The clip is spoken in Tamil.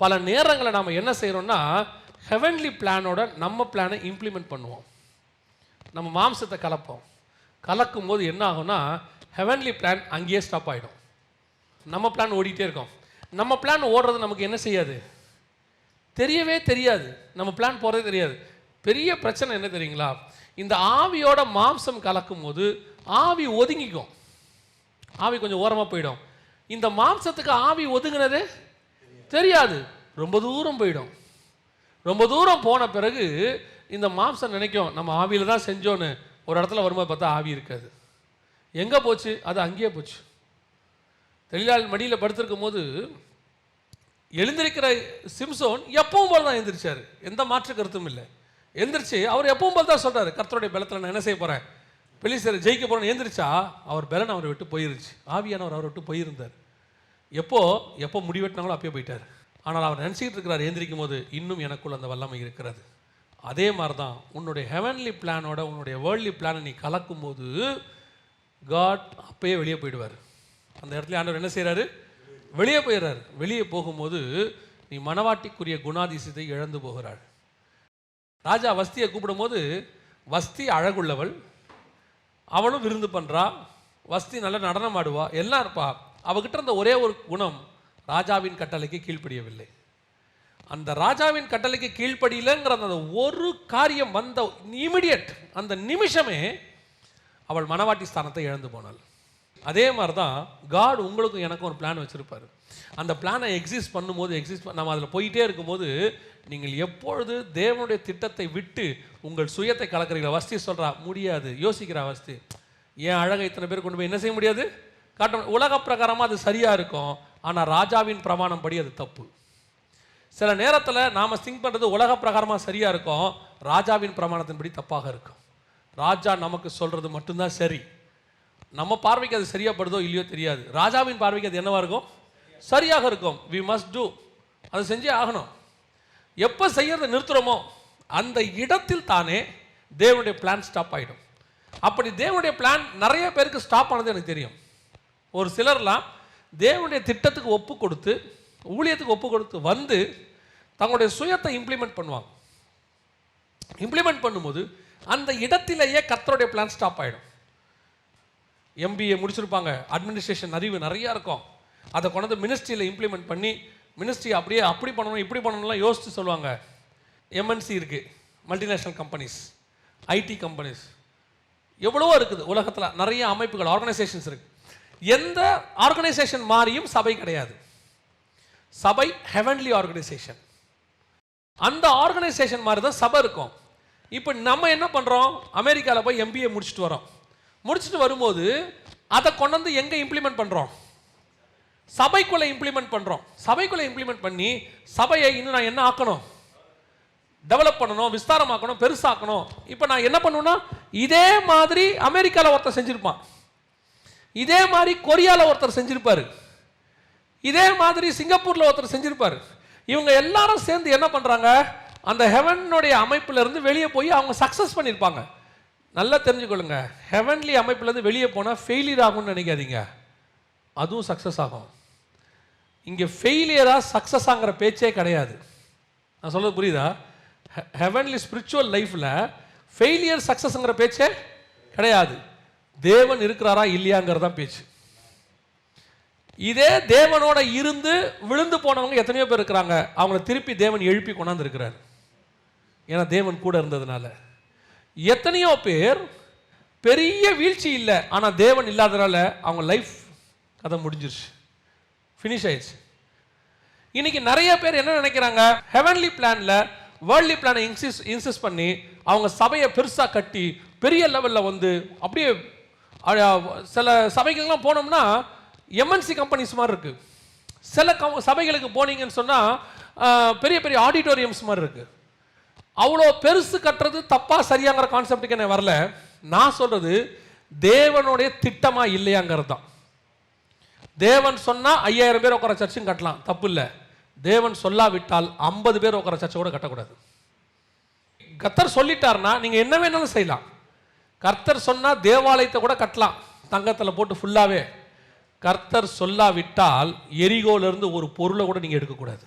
பல நேரங்களில் நாம் என்ன செய்கிறோம்னா ஹெவன்லி பிளானோட நம்ம பிளானை இம்ப்ளிமெண்ட் பண்ணுவோம். நம்ம மாம்சத்தை கலப்போம். கலக்கும் போது என்ன ஆகும்னா ஹெவன்லி பிளான் அங்கேயே ஸ்டாப் ஆகிடும் நம்ம பிளான் ஓடிட்டே இருக்கோம். நம்ம பிளான் ஓடுறது நமக்கு என்ன செய்யாது? தெரியவே தெரியாது. நம்ம பிளான் போகிறதே தெரியாது. பெரிய பிரச்சனை என்ன தெரியுங்களா? இந்த ஆவியோட மாம்சம் கலக்கும் போது ஆவி ஒதுங்கிக்கும். ஆவி கொஞ்சம் ஓரமாக போயிடும். இந்த மாம்சத்துக்கு ஆவி ஒதுங்கினதே தெரியாது. ரொம்ப தூரம் போயிடும். ரொம்ப தூரம் போன பிறகு இந்த மாம்சம் நினைக்கும் நம்ம ஆவியில் தான் செஞ்சோன்னு ஒரு இடத்துல வரும்போது பார்த்தா ஆவி இருக்காது. எங்கே போச்சு? அது அங்கேயே போச்சு. தொழிலாளி மடியில் படுத்திருக்கும் போது எழுந்திருக்கிற சிம்சோன் எப்பவும் போல் தான் எழுந்திரிச்சார் எந்த மாற்று கருத்தும் இல்லை. எந்திரிச்சு அவர் எப்பவும் போல் தான் சொல்கிறார் கர்த்தருடைய பலத்தில் நான் என்ன செய்ய போகிறேன் பெலிசர் ஜெயிக்க போறேன்னு எந்திரிச்சா அவர் பலன் அவரை விட்டு போயிருச்சு. ஆவியானவர் அவரை விட்டு போயிருந்தார். எப்போ எப்போ முடிவெட்டினாங்களோ அப்பயே போயிட்டார். ஆனால் அவர் நினச்சிக்கிட்டு இருக்கிறார் எந்திரிக்கும் போது இன்னும் எனக்குள்ள அந்த வல்லமை இருக்கிறது. அதே மாதிரி தான் உன்னுடைய ஹெவன்லி பிளானோட உன்னுடைய வேர்ல்ட்லி பிளானை நீ கலக்கும் போது காட் அப்பயே வெளியே போயிடுவார். அந்த இடத்துல ஆண்டவர் என்ன செய்கிறாரு வெளியே போயிடுறாரு. வெளியே போகும்போது நீ மனவாட்டிக்குரிய குணாதிசயத்தை இழந்து போகிறாள் ராஜா வஸ்தியை கூப்பிடும்போது வஸ்தி அழகுள்ளவள் அவளும் விருந்து பண்ணுறா வஸ்தி நல்லா நடனம் ஆடுவா எல்லாம் இருப்பா. அவகிட்ட இருந்த ஒரே ஒரு குணம் ராஜாவின் கட்டளைக்கு கீழ்ப்படியவில்லை. அந்த ராஜாவின் கட்டளைக்கு கீழ்ப்படியிலங்கிற அந்த ஒரு காரியம் வந்த இமிடியட் அந்த நிமிஷமே அவள் மனவாட்டி ஸ்தானத்தை இழந்து போனாள். அதே மாதிரி தான் காட் உங்களுக்கும் எனக்கும் ஒரு பிளான் வச்சுருப்பார். அந்த பிளானை எக்ஸிஸ்ட் பண்ணும்போது எக்ஸிஸ்ட் நம்ம அதில் போயிட்டே இருக்கும்போது நீங்கள் எப்பொழுது தேவனுடைய திட்டத்தை விட்டு உங்கள் சுயத்தை கலக்கிறீங்களா வஸ்தி சொல்கிறா முடியாது. யோசிக்கிறா வஸ்தி ஏன் அழகை இத்தனை பேர் கொண்டு போய் என்ன செய்ய முடியாது? காட்ட உலக பிரகாரமாக அது சரியாக இருக்கும். ஆனால் ராஜாவின் பிரமாணம் படி அது தப்பு. சில நேரத்தில் நாம் திங்க் பண்ணுறது உலக பிரகாரமாக சரியாக இருக்கும். ராஜாவின் பிரமாணத்தின்படி தப்பாக இருக்கும். ராஜா நமக்கு சொல்கிறது மட்டும்தான் சரி. நம்ம பார்வைக்கு அது சரியாப்படுதோ இல்லையோ தெரியாது. ராஜாவின் பார்வைக்கு அது என்னவாக இருக்கும்? சரியாக இருக்கும். வி மஸ்ட் டூ அதை செஞ்சே ஆகணும். எப்போ செய்யறத நிறுத்துறோமோ அந்த இடத்தில் தானே தேவனுடைய பிளான் ஸ்டாப் ஆகிடும் அப்படி தேவனுடைய பிளான் நிறைய பேருக்கு ஸ்டாப் ஆனது எனக்கு தெரியும். ஒரு சிலர்லாம் தேவனுடைய திட்டத்துக்கு ஒப்பு கொடுத்து ஊழியத்துக்கு ஒப்பு கொடுத்து வந்து தங்களுடைய சுயத்தை இம்ப்ளிமெண்ட் பண்ணுவாங்க. இம்ப்ளிமெண்ட் பண்ணும்போது அந்த இடத்திலேயே கத்தருடைய பிளான் ஸ்டாப் ஆகிடும் எம்பிஏ முடிச்சிருப்பாங்க. அட்மினிஸ்ட்ரேஷன் அறிவு நிறையா இருக்கும். அதை கொண்டு மினிஸ்ட்ரியில் இம்ப்ளிமெண்ட் பண்ணி மினிஸ்ட்ரி அப்படியே அப்படி பண்ணணும் இப்படி பண்ணணும்லாம் யோசித்து சொல்லுவாங்க. எம்என்சி இருக்குது மல்டிநேஷ்னல் கம்பெனிஸ் ஐடி கம்பெனிஸ் எவ்வளவோ இருக்குது. உலகத்தில் நிறைய அமைப்புகள் ஆர்கனைசேஷன்ஸ் இருக்குது எந்த ஆர்கனைசேஷன் மாறியும் சபை கிடையாது. சபை ஹெவன்லி ஆர்கனைசேஷன் அந்த ஆர்கனைசேஷன் மாதிரி தான் சபை இருக்கும். இப்போ நம்ம என்ன பண்ணுறோம் அமெரிக்காவில் போய் எம்பிஏ முடிச்சுட்டு வரோம். முடிச்சுட்டு வரும்போது அதை கொண்டு வந்து எங்கே இம்ப்ளிமெண்ட் பண்ணுறோம் சபைக்குள்ளே இம்ப்ளிமெண்ட் பண்ணுறோம் சபைக்குள்ளே இம்ப்ளிமெண்ட் பண்ணி சபையை இன்னும் நான் என்ன ஆக்கணும்? டெவலப் பண்ணணும் விஸ்தாரமாக்கணும் பெருசாக்கணும். இப்போ நான் என்ன பண்ணுவேன்னா இதே மாதிரி அமெரிக்காவில் ஒருத்தர் செஞ்சுருப்பான். இதே மாதிரி கொரியாவில் ஒருத்தர் செஞ்சுருப்பார். இதே மாதிரி சிங்கப்பூரில் ஒருத்தர் செஞ்சுருப்பார். இவங்க எல்லாரும் சேர்ந்து என்ன பண்ணுறாங்க அந்த ஹெவனுடைய அமைப்புலேருந்து வெளியே போய் அவங்க சக்ஸஸ் பண்ணியிருப்பாங்க நல்லா தெரிஞ்சுக்கொள்ளுங்க. ஹெவன்லி அமைப்புலேருந்து வெளியே போனால் ஃபெயிலியர் ஆகும்னு நினைக்காதீங்க. அதுவும் சக்ஸஸ் ஆகும். இங்கே ஃபெயிலியராக சக்ஸஸ் ஆகிற பேச்சே கிடையாது. நான் சொல்கிறது புரியுதா? ஹெவன்லி ஸ்பிரிச்சுவல் லைஃப்பில் ஃபெயிலியர் சக்ஸஸ்ங்கிற பேச்சே கிடையாது. தேவன் இருக்கிறாரா இல்லையாங்கிறது தான் பேச்சு. இதே தேவனோட இருந்து விழுந்து போனவங்க எத்தனையோ பேர் இருக்கிறாங்க. அவங்கள திருப்பி தேவன் எழுப்பி கொண்டாந்து இருக்கிறார் ஏன்னா தேவன் கூட இருந்ததுனால. எத்தனையோ பேர் பெரிய வீழ்ச்சி இல்லை. ஆனால் தேவன் இல்லாதனால அவங்க லைஃப் கதை முடிஞ்சிருச்சு. ஃபினிஷ் ஆயிடுச்சு. இன்னைக்கு நிறைய பேர் என்ன நினைக்கிறாங்க? ஹெவன்லி பிளான்ல வேர்ல்ட்லி பிளானை இன்சிஸ் இன்சிஸ் பண்ணி அவங்க சபையை பெருசாக கட்டி பெரிய லெவலில் வந்து அப்படியே சில சபைகள்லாம் போனோம்னா எம்என்சி கம்பெனிஸ் மாதிரி இருக்கு. சில கம் சபைகளுக்கு போனீங்கன்னு சொன்னால் பெரிய பெரிய ஆடிட்டோரியம்ஸ் மாதிரி இருக்கு. அவ்வளோ பெருசு கட்டுறது தப்பாக சரியாங்கிற கான்செப்டுக்கு என்ன வரல. நான் சொல்கிறது தேவனுடைய திட்டமாக இல்லையாங்கிறது தான். தேவன் சொன்னால் ஐயாயிரம் பேர் உட்கார சர்ச்சும் கட்டலாம். தப்பு இல்லை. தேவன் சொல்லாவிட்டால் ஐம்பது பேர் உட்கார சர்ச்சை கூட கட்டக்கூடாது. கத்தர் சொல்லிட்டாருன்னா நீங்கள் என்ன வேணாலும் செய்யலாம். கர்த்தர் சொன்னால் தேவாலயத்தை கூட கட்டலாம். தங்கத்தில் போட்டு ஃபுல்லாகவே கர்த்தர் சொல்லாவிட்டால் எரிகோலேருந்து ஒரு பொருளை கூட நீங்கள் எடுக்கக்கூடாது.